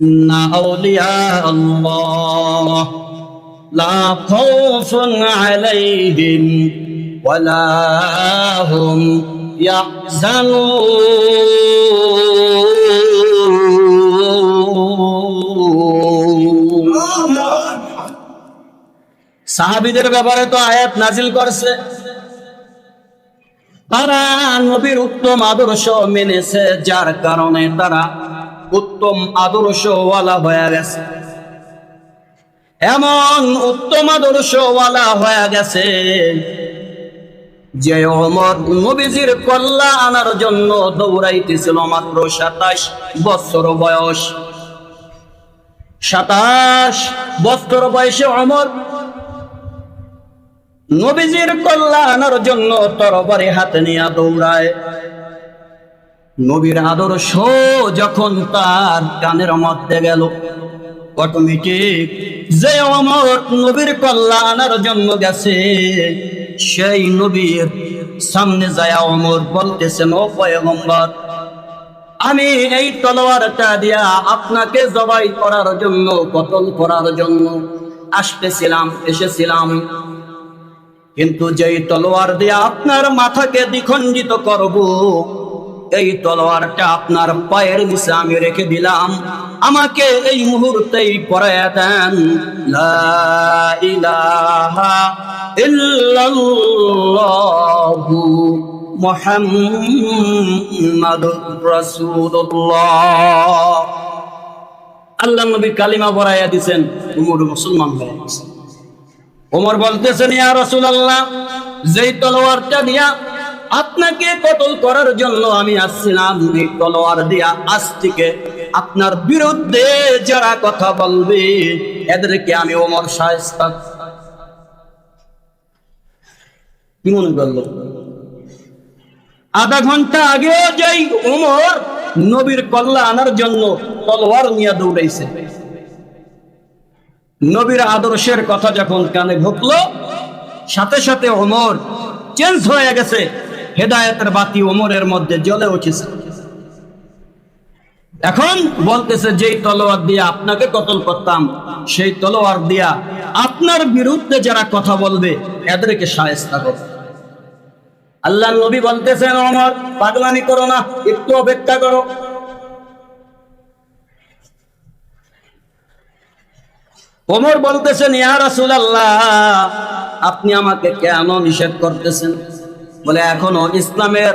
إن أولياء الله لا خوف عليهم ولا هم يحزنون সাহাবিদের ব্যাপারে তো আয়াত নাজিল করছে তারা নবীর উত্তম আদর্শ মেনেছে যার কারণে তারা উত্তম আদর্শওয়ালা হয়ে গেছে। এমন উত্তম আদর্শওয়ালা হয়ে গেছে যে অমর নবীজির কল্লা আনার জন্য দৌড়াইতেছিল মাত্র সাতাশ বছর বয়স। সাতাশ বছর বয়সে অমর নবীজির কল্লা আনার জন্য তরবারি হাতে নিয়ে দৌড়ায়। নবীর আদর্শ যখন তার কানের মধ্যে গেল, অটোমেটিক যে অমর নবীর কল্যাণের জন্য গেছে, সেই নবীর সামনে যায় অমর বলতেছেন ও পয়গম্বর, আমি এই তলোয়ারটা দিয়া আপনাকে জবাই করার জন্য কতল করার জন্য আসতেছিলাম, এসেছিলাম। কিন্তু যেই তলোয়ার দিয়ে আপনার মাথাকে দ্বিখণ্ডিত করব এই তলোয়ারটা আপনার পায়ের নিচে আমি রেখে দিলাম। আমাকে এই মুহূর্তেই পড়ায় দেন। মুহাম্মাদুর রাসূলুল্লাহ। আল্লাহ নবী কালিমা পড়াইয়া দিছেন, উমর মুসলমান হয়ে গেছে। ওমর বলতেছেন, ইয়া রাসূলুল্লাহ, যেই তলোয়ারটা দিয়া আপনাকে কতল করার জন্য আমি আসছিলাম তলোয়ার দিয়া আজ থেকে আপনার বিরুদ্ধে যারা কথা বলবে, এদেরকে আমি ওমর শায়েস্তা কি মনে করল? আধা ঘণ্টা আগে যাই ওমর নবীর কল্লা আনার জন্য তলোয়ার নিয়ে দৌড়াইছে, নবীর আদর্শের কথা যখন কানে ঢুকলো সাথে সাথে ওমর চেঞ্জ হয়ে গেছে। হেদায়েতের বাতি ওমরের মধ্যে জ্বলে উঠেছে। এখন বলতেছে, যেই তলোয়ার দিয়ে আপনাকে কতল করতাম, সেই তলোয়ার দিয়া আপনার বিরুদ্ধে যারা কথা বলবে, এদেরকে সায়স্তা করো আল্লাহ নবী বলতেছেন, ওমর, পাগলামি করো না, একটু অপেক্ষা করো। ওমর বলতেছেন, ইয়া রাসূলুল্লাহ, আপনি আমাকে কেন নিষেধ করতেছেন? বলে, এখনও ইসলামের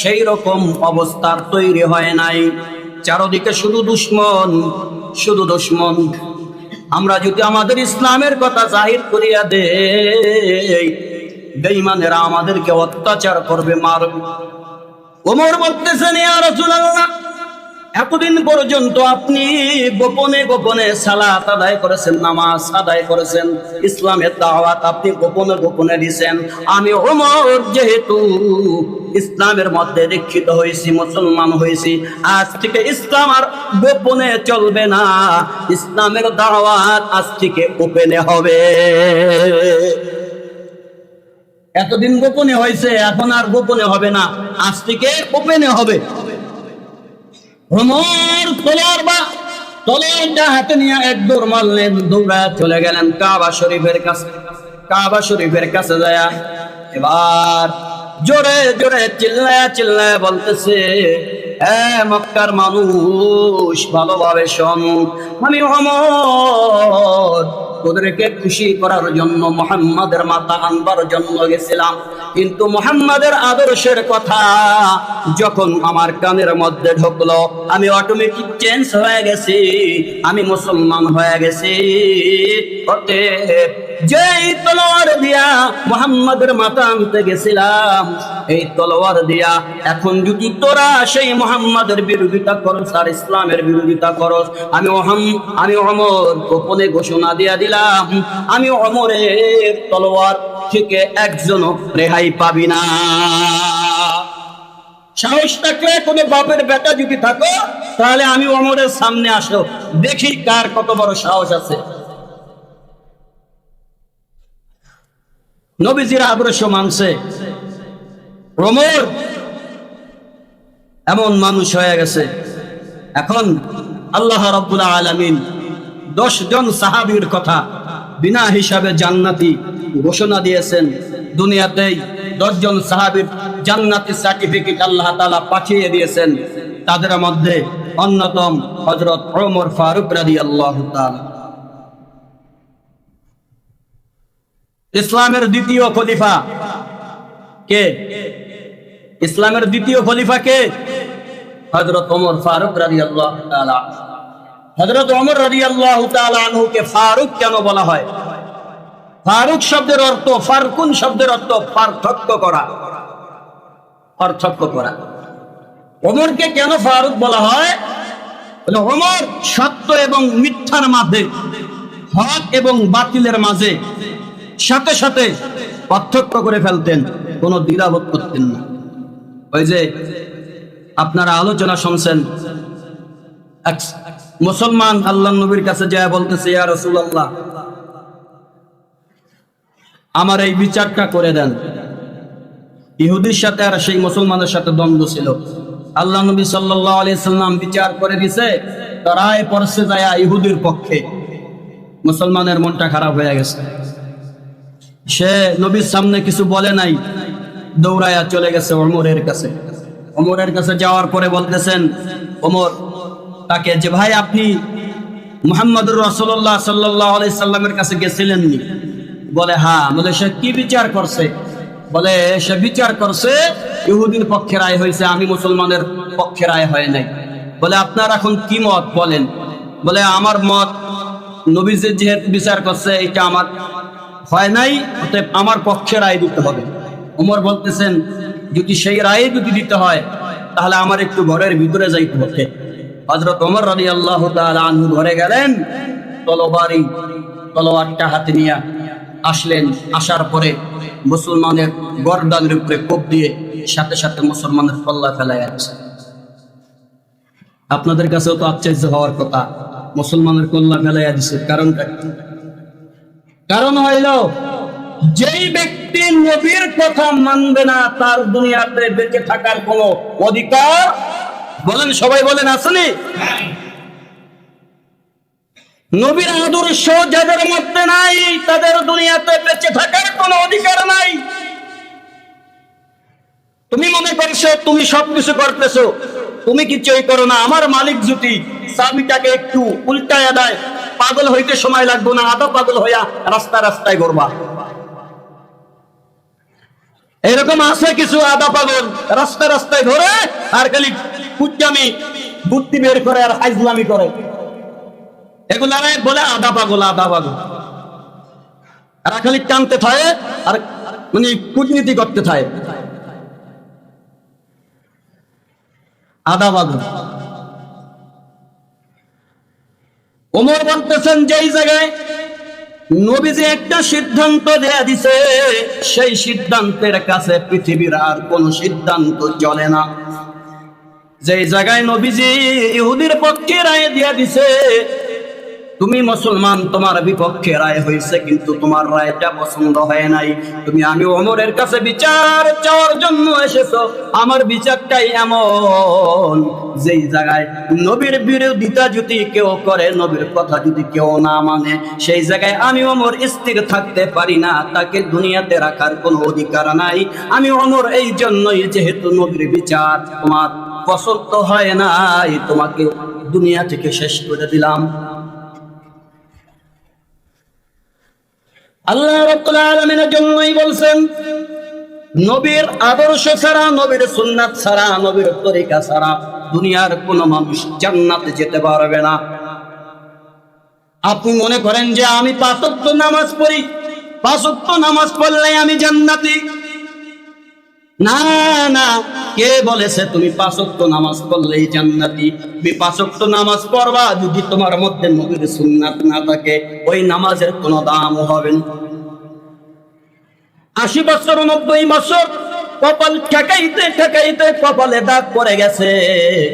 সেই রকম অবস্থার তৈরি হয় নাই। চারদিকে শুধু দুশ্মন শুধু দুশ্মন। আমরা যদি আমাদের ইসলামের কথা জাহির করিয়া দেই, বেঈমানেরা আমাদেরকে অত্যাচার করবে, মারবে। ওমর বলতেছেন, ইয়া রাসূলুল্লাহ এতদিন পর্যন্ত আপনি গোপনে গোপনে সালাত আদায় করেছেন, নামাজ আদায় করেছেন, ইসলামের দাওয়াত আপনি গোপনে গোপনে দিছেন। আমি ওমর যেহেতু ইসলামের মধ্যে দীক্ষিত হয়েছি, মুসলমান হয়েছি, আজ থেকে ইসলাম আর গোপনে চলবে না। ইসলামের দাওয়াত আজ থেকে ওপেনে হবে। এতদিন গোপনে হয়েছে, এখন আর গোপনে হবে না। আজ থেকে ওপেনে হবে। ভ্রমর তলোয়ার বা হাতে নিয়ে এক দৌড় মারলেন দৌড়া চলে গেলেন কাবা শরীফের কাছে। কাবা শরীফের কাছে যায় এবার জোরে জোরে চিল্লায়া চিল্লায়া বলতেছে মক্কার মানুষ, ভালোভাবে শোন। আমি অমর তোদেরকে খুশি করার জন্য মোহাম্মদের মাতা আনবার জন্য গেছিলাম। কিন্তু মোহাম্মদের আদর্শের কথা যখন আমার কানের মধ্যে ঢুকলো, আমি অটোমেটিক চেঞ্জ হয়ে গেছি। আমি মুসলমান হয়ে গেছি। অতএব যেই তলোয়ার দিয়া মোহাম্মদের মাথা আনতে গেছিলাম, এই তলোয়ার দিয়া এখন যদি তোরা সেই মোহাম্মদের বিরোধিতা করস আর ইসলামের বিরোধিতা করস, আমি আমি অমর গোপনে ঘোষণা দিয়া দিলাম, আমি অমরের তলোয়ার থেকে একজনও রেহাই পাবি না। সাহস থাকলে কোনো বাপের বেটা যদি থাকো, তাহলে আমি অমরের সামনে আসো, দেখি কার কত বড় সাহস আছে। নবীজির আদর্শ মানছে। প্রমোদ এমন মানুষ হয়ে গেছে। এখন আল্লাহ রব্বুল আলামিন দশ জন সাহাবীর কথা বিনা হিসাবে জান্নাতি ঘোষণা দিয়েছেন। দুনিয়াতেই দশজন সাহাবীর জান্নাতি সার্টিফিকেট আল্লাহ তালা পাঠিয়ে দিয়েছেন। তাদের মধ্যে অন্যতম হজরত ওমর ফারুক রাদিয়াল্লাহু তাআলা। ইসলামের দ্বিতীয় খলিফা। কে? ইসলামের দ্বিতীয় খলিফা কে? হযরত ওমর ফারুক রাদিয়াল্লাহু তাআলা হযরত ওমর রাদিয়াল্লাহু তাআলা আনহুকে ফারুক কেন বলা হয়? ফারুক শব্দের অর্থ, ফারকুন শব্দের অর্থ পার্থক্য করা। পার্থক্য করা। ওমরকে কেন ফারুক বলা হয়? ওমর সত্য এবং মিথ্যার মাঝে, হক এবং বাতিলের মাঝে। সাথে সাথে পার্থক্য করে ফেলতেন, কোনো দ্বিধাবোধ করতেন না। ওই যে আপনারা আলোচনা শুনছেন মুসলমান আল্লাহ নবীর কাছে যায় বলতেছে, ইয়া রাসূলুল্লাহ, আমার এই বিচারটা করে দেন। ইহুদির সাথে আর সেই মুসলমানের সাথে দ্বন্দ্ব ছিল। আল্লাহ নবী সাল্লাল্লাহু আলাইহি সাল্লাম বিচার করে দিছে রায় পড়ছে যায় ইহুদির পক্ষে। মুসলমানের মনটা খারাপ হয়ে গেছে। সে নবীর সামনে কিছু বলে নাই দৌড়ায়া চলে গেছে অমরের কাছে। অমরের কাছে যাওয়ার পরে বলতেছেন, ওমর, তাকে যে ভাই আপনি মুহাম্মদুর রাসূলুল্লাহ সাল্লাল্লাহু আলাইহি সাল্লামের কাছে গেছিলেন নি বলে হ্যাঁ। বলে, সে কি বিচার করছে? বলে, সে বিচার করছে, ইহুদির পক্ষে রায় হয়েছে, আমি মুসলমানের পক্ষে রায় হয় নাই। বলে, আপনার এখন কি মত? বলেন। বলে, আমার মত নবীজের যেহেতু বিচার করছে এটা আমার হয় নাই? অতএব আমার পক্ষে রায় দিতে হবে। ওমর বলতেছেন, যদি সেই রায় যদি দিতে হয়, তাহলে আমার একটু ঘরের ভিতরে যাইতে হতে হজরত ওমর রাজি আল্লাহ আনহু ঘরে গেলেন তলবারি তলোয়ারটা হাতে নিয়ে আসলেন। আসার পরে মুসলমানের গরদানের উপরে কোপ দিয়ে সাথে সাথে মুসলমানের পল্লা ফেলায় আছে আপনাদের কাছেও তো আশ্চর্য হওয়ার কথা, মুসলমানের কল্লা ফেলাইয়া দিছে। কারণটা? কারণ হইল, যেই ব্যক্তি নবীর কথা মানবে না, তার দুনিয়াতে বেঁচে থাকার কোনো অধিকার, বলেন, সবাই বলেন আসেনি নবীর আদর্শ যাদের মধ্যে নাই, তাদের দুনিয়াতে বেঁচে থাকার কোনো অধিকার নাই। তুমি মনে করছ, তুমি সবকিছু করতেছো, তুমি কিছুই করো না, আমার মালিক যদি চাবিটাকে একটু উল্টায়া দেয় পাগল হইতে সময় লাগবে না আধা পাগল হইয়া রাস্তা রাস্তায় ঘুরবা। এরকম আছে কিছু আধা পাগল, রাস্তা রাস্তায় ঘুরে আর খালি কুচ্চামি বুদ্ধি বের করে আর হাইজলামি করে। এগুলা বলে আধা পাগল আধা পাগল। আর খালি টানতে থাকে আর মানে কূটনীতি করতে থাকে। আধা পাগল। বলতেছেন, যেই জায়গায় নবীজি একটা সিদ্ধান্ত দেয়া দিছে, সেই সিদ্ধান্তের কাছে পৃথিবীর আর কোন সিদ্ধান্ত চলে না। যেই জায়গায় নবীজি ইহুদির পক্ষে রায় দিয়া দিছে, তুমি মুসলমান, তোমার বিপক্ষে রায় হয়েছে, কিন্তু তোমার রায়টা পছন্দ হয় নাই। তুমি আমি ওমরের কাছে বিচার চাওয়ার জন্য এসেছ আমার বিচারটাই এমন। যেই জায়গায় নবীর বিরোধিতা যদি কেউ করে, নবীর কথা যদি কেউ না মানে সেই জায়গায় আমি ওমর স্থির থাকতে পারি না, তাকে দুনিয়াতে রাখার কোনো অধিকার নাই। আমি ওমর এই জন্যই যেহেতু নবীর বিচার, তোমার পছন্দ হয় নাই, তোমাকে দুনিয়া থেকে শেষ করে দিলাম। আল্লাহ রাব্বুল আলামিনের জন্যই বলছেন নবীর আদর্শ ছাড়া, নবীর সুন্নাত ছাড়া, নবীর তরিকা ছাড়া দুনিয়ার কোন মানুষ জান্নাতে যেতে পারবে না। আপনি মনে করেন যে আমি পাঁচত্ব নামাজ পড়ি পাঁচত্ব নামাজ পড়লে আমি জান্নাতি? না না, কে বলেছে তুমি পাঁচক্ত নামাজ পড়লেই জান্নাতি? তুমি পাঁচক্ত নামাজ পড়বা যদি তোমার মধ্যে নবীর সুন্নাত না থাকে, ওই নামাজের কোনো দাম হবে না। আশি বছর, নব্বই বছর, কপাল ঠেকাইতে ঠেকাইতে কপালে দাগ পড়ে গেছে।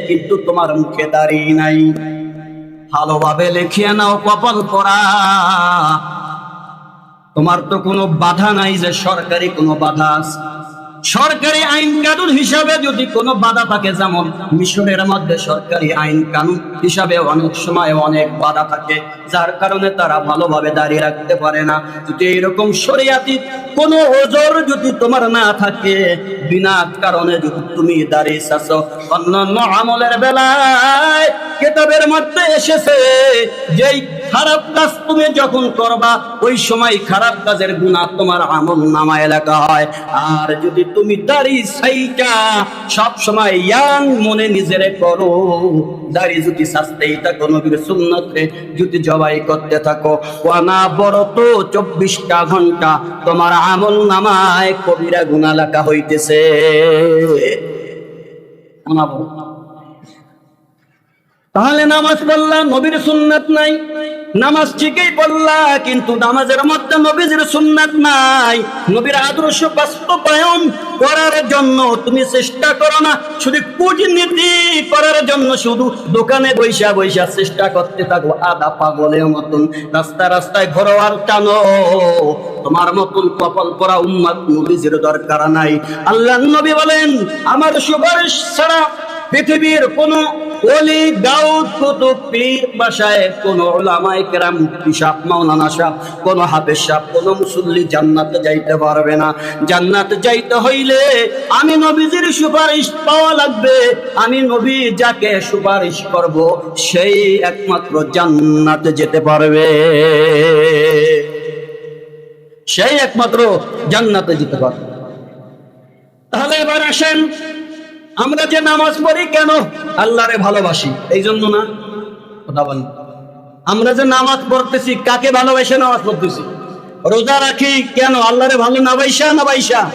কিন্তু তোমার মুখে দাঁড়িয়ে নাই। ভালোভাবে লিখিয়ে নাও কপাল করা তোমার তো কোনো বাধা নাই যে সরকারি কোনো বাধা আছে। সরকারি আইন কানুন হিসাবে যদি কোনো বাধা থাকে, যেমন মিশরের মধ্যে সরকারি আইন কানুন হিসাবে অনেক সময় অনেক বাধা থাকে, যার কারণে তারা ভালোভাবে দাঁড়িয়ে রাখতে পারে না। যদি এরকম শরিয়াতি কোনো ওজোর যদি তোমার না থাকে, বিনা কারণে যদি তুমি দাঁড়িয়ে আছো, অন্যান্য আমলের বেলায় কেতাবের মধ্যে এসেছে, যেই খারাপ কাজ তুমি যখন করবা, ওই সময় খারাপ কাজের গুণা তোমার আমল নামায় লেখা হয়। আর যদি তুমি দাড়ি সাইটা সব সময় ইয়াং মনে নিজেরে করো। দাড়ি যদি শাস্তেই থাকো নবীর সুন্নতে, যদি জবাই করতে থাকো, ওয়ানা বড় তো চব্বিশটা ঘণ্টা তোমার আমল নামায় কবিরা গুণা লেখা হইতেছে। তাহলে নামাজ পড়লা নবীর সুন্নাত নাই। নামাজ ঠিকই পড়লা, কিন্তু নামাজের মধ্যে নবীর সুন্নাত নাই। নবীর আদর্শ বাস্তবায়ন করার জন্য তুমি চেষ্টা করো না, শুধু কূটনীতি করার জন্য শুধু দোকানে বৈশা বৈশা চেষ্টা করতে থাকো আদা পাগলের মতন। রাস্তা রাস্তায় ঘরোয়ার টানো। তোমার মতন কপাল পরা উম্মাদ নবীজির দরকার নাই। আল্লাহ নবী বলেন, আমার সুপারিশ ছাড়া পৃথিবীর কোন অলি দাউদ, কুতুব, পীর বাসায় কোন ওলামায়ে কেরাম, মুফতি সাহেব, মাওলানা সাহেব, কোন হাফেজ সাহেব, কোন মুসল্লি জান্নাতে যাইতে পারবে না। জান্নাতে যাইতে হইলে আমি নবীজির সুপারিশ পাওয়া লাগবে। আমি নবী যাকে সুপারিশ করব, সেই একমাত্র জান্নাতে যেতে পারবে। সেই একমাত্র জান্নাতে যেতে পারবে। তাহলে এবার আসেন আমরা যে নামাজ পড়ি কেন? আল্লাহরে ভালোবাসি। এই জন্য না, কথা বলেন। আমরা যে নামাজ পড়তেছি, কাকে ভালোবাসে নামাজ পড়তেছি? রোজা রাখি কেন? আল্লাহরে ভালো না বাইসা না বাইসা?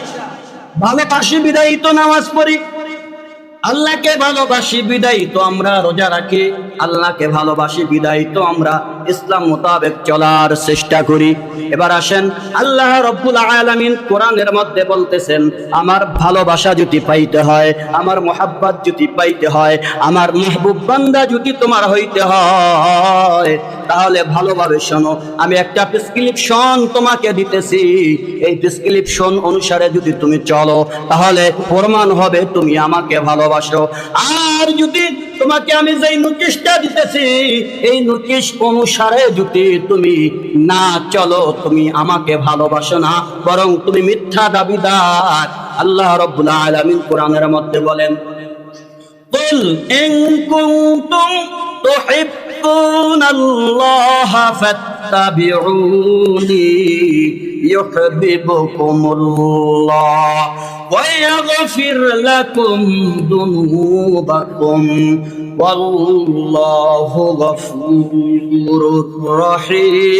ভালোবাসি বিদায়ী তো নামাজ পড়ি। আল্লাহকে ভালোবাসি, বিদায়ী তো আমরা, রোজা রাখি। আল্লাহকে ভালোবাসি, বিদায়ী তো আমরা। ইসলাম মোতাবেক চলার চেষ্টা করি। এবার আসেন, আল্লাহ রব্বুল আলামিন কোরআনের মধ্যে বলতেছেন, আমার ভালোবাসা যদি পাইতে হয়, আমার মোহাব্বত যদি পাইতে হয়, আমার মেহবুব বান্দা যদি তোমার হইতে হয়, তাহলে ভালোভাবে শোনো, আমি একটা প্রেসক্রিপশন তোমাকে দিতেছি। এই প্রেসক্রিপশন অনুসারে যদি তুমি চলো, তাহলে প্রমাণ হবে তুমি আমাকে ভালোবাসো। আর যদি তোমাকে আমি যেই নোটিশটা দিতেছি এই নোটিশ অনুসারে যদি তুমি না চলো তুমি আমাকে ভালোবাসো না বরং তুমি মিথ্যা দাবিদার আল্লাহ রব্বুল আলামিন কোরআনের মধ্যে বলেন قل إن كنتم تحبون الله فاتبعوني يحببكم الله ويغفر لكم ذنوبكم والله غفور رحيم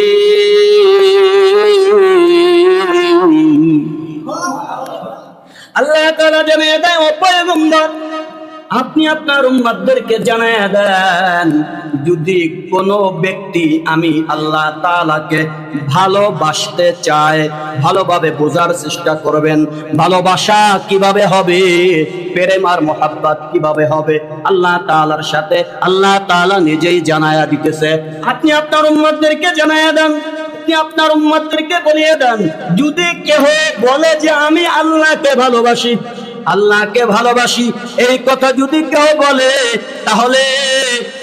আল্লাহ তাআলা জানিয়ে দেয় ও পয়গম্বর আপনি আপনার উম্মাদদেরকে জানায় দেন, যদি কোনো ব্যক্তি আমি আল্লাহ তাআলাকে ভালোবাসতে চায়, ভালোভাবে বোঝার চেষ্টা করবেন, ভালোবাসা কীভাবে হবে, প্রেম আর মোহাব্বত কীভাবে হবে, আল্লাহ তাআলার সাথে আল্লাহ তাআলা নিজেই জানায়া দিতেছে। আপনি আপনার উম্মাদদেরকে জানায়া দেন, আপনি আপনার উম্মাদদেরকে বলিয়ে দেন, যদি কেহ বলে যে আমি আল্লাহকে ভালোবাসি আল্লাহকে ভালোবাসি। এই কথা যদি কেউ বলে, তাহলে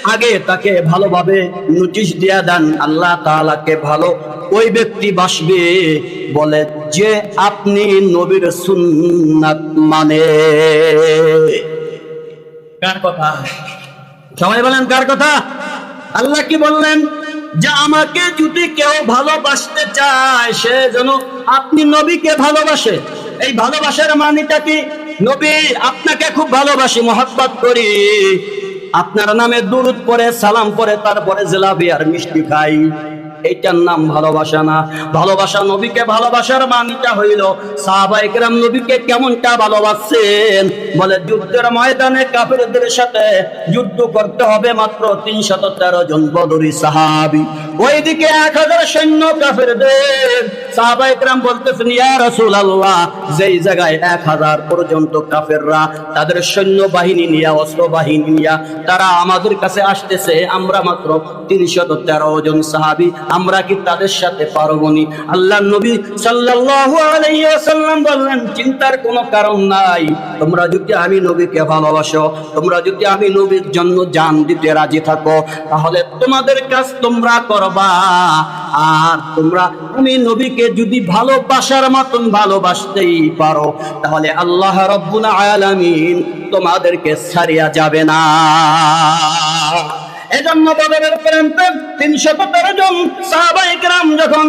আগে তাকে ভালোভাবে নোটিশ দিয়া দেন, আল্লাহ তাআলাকে ভালো ওই ব্যক্তি বাসবে। বলে যে আপনি নবীর সুন্নাত মানে। কার কথা? সবাই বলেন কার কথা? আল্লাহ কি বললেন? যে আমাকে যদি কেউ ভালোবাসতে চায়, সে যেন আপনি নবীকে ভালোবাসে। এই ভালোবাসার মানিটা কি? নবী, আপনাকে খুব ভালোবাসি, মহব্বত করি। আপনার নামে দুরুদ পরে সালাম পরে তারপরে জেলাবি আর মিষ্টি খাই। এইটার নাম ভালোবাসা না। ভালোবাসা নবীকে ভালোবাসার মানিটা হইল সাহাবাই কেরাম নবীকে কেমনটা ভালোবাসছেন? বলে, যুদ্ধের ময়দানে কাফেরদের সাথে যুদ্ধ করতে হবে মাত্র তিনশত তেরো জন বদরি সাহাবি। ওইদিকে এক হাজার সৈন্য কাফেরদের সাহাবা একরাম বলতেছেন, ইয়া রাসূলুল্লাহ, যেই জায়গায় এক হাজার পর্যন্ত কাফেররা তাদের সৈন্য বাহিনী অস্ত্র বাহিনী তারা আমাদের কাছে আসতেছে, আমরা মাত্র তেরো জন সাহাবি, আমরা কি তাদের সাথে পারব নি? আল্লাহ নবী সাল্লাল্লাহু আলাইহি ওয়াসাল্লাম বললেন, চিন্তার কোনো কারণ নাই। তোমরা যদি আমি নবীকে ভালোবাসো, তোমরা যদি আমি নবীর জন্য জান দিতে রাজি থাকো, তাহলে তোমাদের কাজ তোমরা করবা আর তোমরা তুমি নবীকে যদি ভালোবাসার মতন ভালোবাসতেই পারো, তাহলে আল্লাহ রব্বুল আলামিন তোমাদেরকে ছাড়িয়া যাবে না। এজন্য বদরের প্রান্তে তিনশো তেরো জন সাহাবাই কেরাম যখন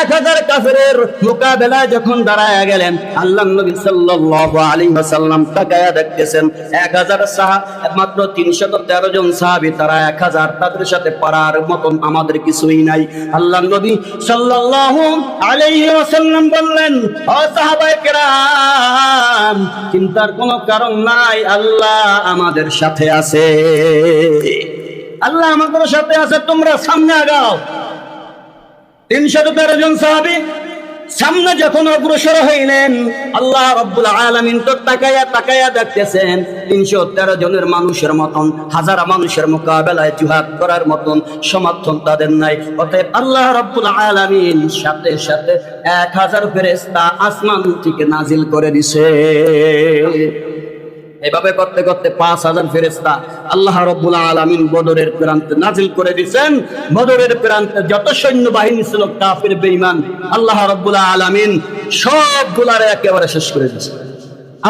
এক হাজার কাফেরের মোকাবেলায় যখন দাঁড়ায় গেলেন আল্লাহ নবী সাল্লাল্লাহু আলাইহি ওয়াসাল্লাম তাকায়া দেখতেছেন, এক হাজার সাহা, মাত্র তিনশত তেরো জন সাহাবি, তারা এক হাজার তাদের সাথে পারার মতন, আমাদের কিছুই নাই। আল্লাহ নবী সাল্লাল্লাহু আলাইহি ওয়াসাল্লাম বললেন চিন্তার কোনো কারণ নাই, আল্লাহ আমাদের সাথে আছে। আল্লাহ আমাদের সাথে আছে, তোমরা সামনে আগাও। তিনশত তেরো জন সাহাবি সামনে যখন অগ্রসর হইলেন, আল্লাহ রব্বুল আলামিন তো তাকায়া তাকায়া দেখতেছেন, তিনশো তেরো জনের মানুষের মতন, হাজার মানুষের মোকাবেলায় জুহাদ করার মতন সমর্থন তাদের নাই। অতএব আল্লাহ রব্বুল আলামিন সাথে সাথে এক হাজার ফেরেস্তা আসমান থেকে নাজিল করে দিছে। এভাবে করতে করতে পাঁচ হাজার ফেরেস্তা আল্লাহ রব্বুল আলমিন বদরের প্রান্তে নাজিল করে দিচ্ছেন বদরের প্রান্তে যত সৈন্য বাহিনী ছিল, কাফের, বেঈমান, আল্লাহ রব্বুল আলমিন সবগুলারে একেবারে শেষ করে দিচ্ছে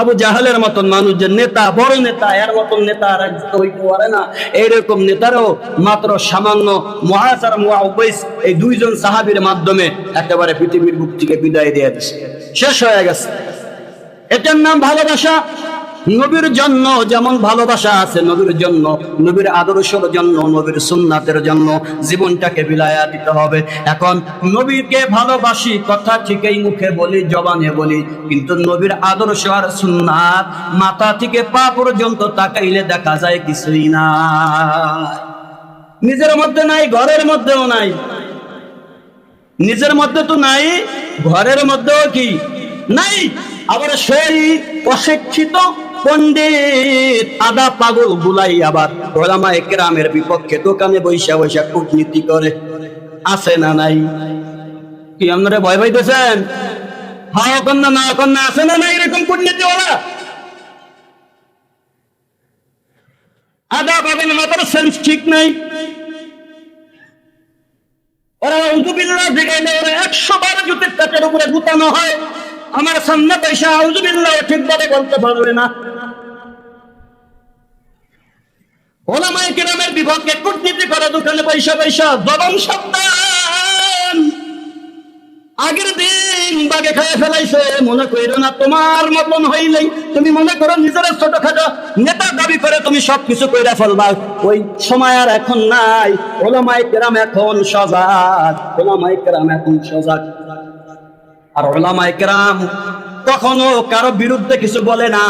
আবু জাহালের মতন মানুষ যে নেতা, বড় নেতা, এর মতন নেতা আর হইতে পারে না। এইরকম নেতারও মাত্র সামান্য মহাজ আর মুআউবাইস এই দুইজন সাহাবীর মাধ্যমে একেবারে পৃথিবীর বুক থেকে বিদায় দিয়ে দিচ্ছে শেষ হয়ে গেছে। এটার নাম ভালোবাসা নবীর জন্য যেমন ভালোবাসা আছে নবীর জন্য, নবীর আদর্শের জন্য, নবীর সুন্নাতের জন্য জীবনটাকে বিলায়া দিতে হবে। এখন নবীকে ভালোবাসি কথা ঠিকই মুখে বলি, জবানে বলি, কিন্তু নবীর আদর্শ আর সুন্নাত মাথা থেকে পা পর্যন্ত তাকাইলে দেখা যায় কিছুই না নিজের মধ্যে নাই, ঘরের মধ্যেও নাই। নিজের মধ্যে তো নাই, ঘরের মধ্যেও কি? নাই। আবার সেই অশিক্ষিত পণ্ডিত আদা পাগল গুলাই আবার ওলামা একরামের বিপক্ষে দোকানে বৈশা বৈশা কূটনীতি করে। আছে না নাই? কি আপনারা ভয় পাইতেছেন? হ্যাঁ কন্যা না কন্যা, আছে না নাই এরকম কূটনীতি ওরা আদা পাগল মাথার সেন্স ঠিক নাই। ওরা উজুবিল্লাহ দিগাইলে ওরা একশো বার জুতের কাচের উপরে গুতানো হয়। আমার সামনে পয়সা আউজুবিল্লাহ ঠিকভাবে বলতে পারবে না। ওলামাই কেরামের বিভাগকে কূটনীতি করে দোকানে পয়সা পয়সা, জবান সাবধান। আগের দিন বাগে খায় ফেলাইছে, মনে কইরো না তোমার মতন হইলেই তুমি মনে করো নিজের ছোটখাটো নেতা দাবি করে তুমি সবকিছু কইরা ফেলবা। ওই সময় আর এখন নাই। ওলামাই কেরাম এখন সজাগ ওলামাই কেরাম এখন সজাগ। আর ওলামাই কেরাম কখনো কারও বিরুদ্ধে কিছু বলে না।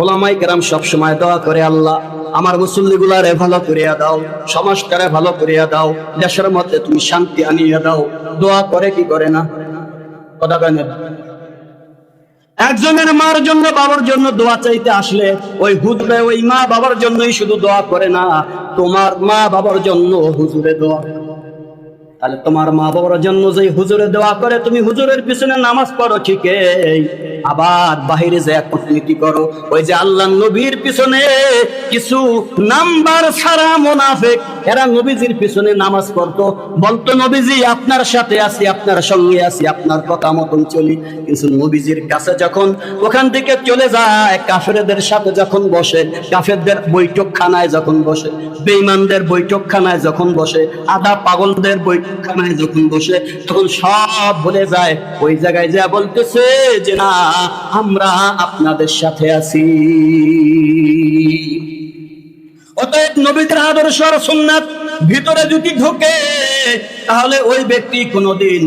ওলামাই কেরাম সব সময় দোয়া করে আল্লাহ। আমার মুসল্লি গুলারে ভালো করিয়া দাও, সমাজটারে ভালো করিয়া দাও, দেশের মধ্যে তুমি শান্তি আনিয়া দাও। দোয়া করে কি করে না? কথা কেন একজনের মার জন্য বাবার জন্য দোয়া চাইতে আসলে ওই হুজুরে ওই মা বাবার জন্যই শুধু দোয়া করে না, তোমার মা বাবার জন্য হুজুরে দোয়া। তাহলে তোমার মা বাবার জন্য যে হুজুরে দোয়া করে, তুমি হুজুরের পিছনে নামাজ পড়ো ঠিকই আবার বাহিরে যে কি করো? ওই যে আল্লাহ নবীর পিছনে কিছু নাম্বার ছাড়া মোনাফেক এরা নবীজির পিছনে নামাজ পড়তো। বলতো, নবীজি, আপনার সাথে আছি, আপনার সঙ্গে আছি, আপনার কথা মতন চলি। কিন্তু নবীজির কাছে যখন ওখান থেকে চলে যায়, কাফেরদের সাথে যখন বসে, কাফেরদের বৈঠকখানায় যখন বসে, বেঈমানদের বৈঠকখানায় যখন বসে, আধা পাগলদের বৈঠকখানায় যখন বসে, তখন সব ভুলে যায়, ওই জায়গায় যা বলতেছে যে, না, আমরা আপনাদের সাথে আছি। অতএব নবীদের আদর্শ আর সোমনাথ ভিতরে যদি ঢোকে তাহলে ওই ব্যক্তি কোনোদিন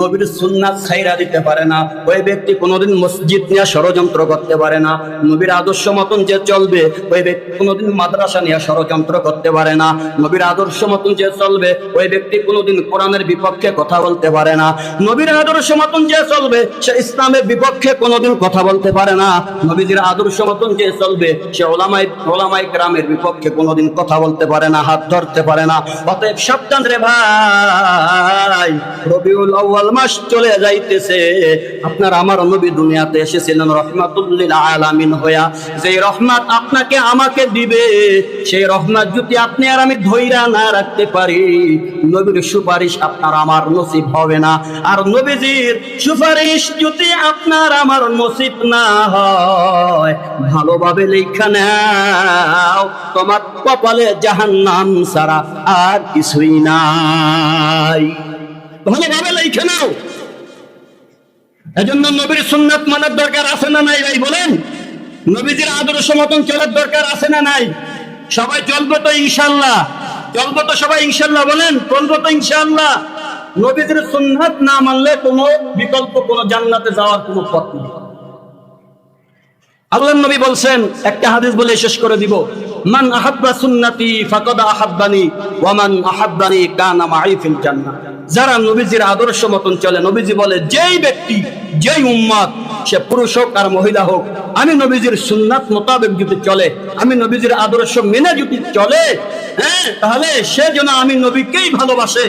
নবীর সুন্নাত ছাইরা দিতে পারে না, ওই ব্যক্তি কোনোদিন মসজিদ নিয়ে ষড়যন্ত্র করতে পারে না, নবীর আদর্শ মতন যে চলবে, ওই ব্যক্তি কোনোদিন মাদ্রাসা নিয়ে ষড়যন্ত্র করতে পারে না, নবীর আদর্শ মতন যে চলবে, ওই ব্যক্তি কোনোদিন কোরআনের বিপক্ষে কথা বলতে পারে না, নবীর আদর্শ মতন যে চলবে, সে ইসলামের বিপক্ষে কোনোদিন কথা বলতে পারে না, নবীজির আদর্শ মতন যে চলবে, সে ওলামাই ওলামাই গ্রামের বিপক্ষে কোনোদিন কথা বলতে পারে না, হাত ধরতে পারে না, অতএব সাবধান রে ভাই। রবিউল আউয়াল মাস চলে যাইতেছে। আপনার আমার নবী দুনিয়াতে এসেছিলেন রহমাতুল্লিল আলামিন হইয়া। যে রহমত আপনাকে আমাকে দিবে, সেই রহমত যদি আপনি আর আমি ধৈরা না রাখতে পারি, নবীর সুপারিশ আপনার আমার নসিব হবে না। আর নবীজির সুপারিশ যদি আপনার আমার নসিব না হয়, ভালোভাবে লেখা নাও, তোমার কপালে জাহান্নাম ছাড়া আর কিছুই নাই। ভালোভাবে লেখা নাও। এজন্য নবীর সুন্নাত মানার দরকার আছে না নাই ভাই, বলেন? নবীজির আদর্শ মতন চলার দরকার আছে না নাই? সবাই চলবো তো ইনশাল্লাহ চলবো তো সবাই ইনশাল্লাহ বলেন? চলবো তো ইনশাল্লাহ নবীজির সুন্নাত না মানলে কোনো বিকল্প কোনো জান্নাতে যাওয়ার কোনো পথ নেই। আল্লাহ নবী বলছেন, একটা হাদিস বলে শেষ করে দিব। মান আহাব্বা সুন্নতি ফাকাদ আহাব্বানি ওয়া মান আহাব্বানি কানা মাই ফিল জান্নাহ। যারা নবীজির আদর্শ মতন চলে, নবীজি বলে, যেই ব্যক্তি, যেই উম্মত সে পুরুষ হোক আর মহিলা হোক, আমি নবীজির সুন্নাত মোতাবেক যদি চলে, আমি নবীজির আদর্শ মেনে যদি চলে হ্যাঁ তাহলে সে যেন আমি নবীকেই ভালোবাসে।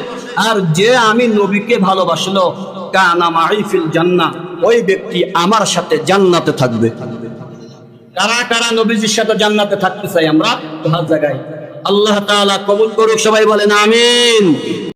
আর যে আমি নবীকে ভালোবাসলো, কানা মাই ফিল জান্নাহ, ওই ব্যক্তি আমার সাথে জান্নাতে থাকবে। কারা কারা নবীজির সাথে জান্নাতে থাকতে চাই আমরা? তো জায়গায়। আল্লাহ তাআলা কবুল করুক, সবাই বলেন আমিন।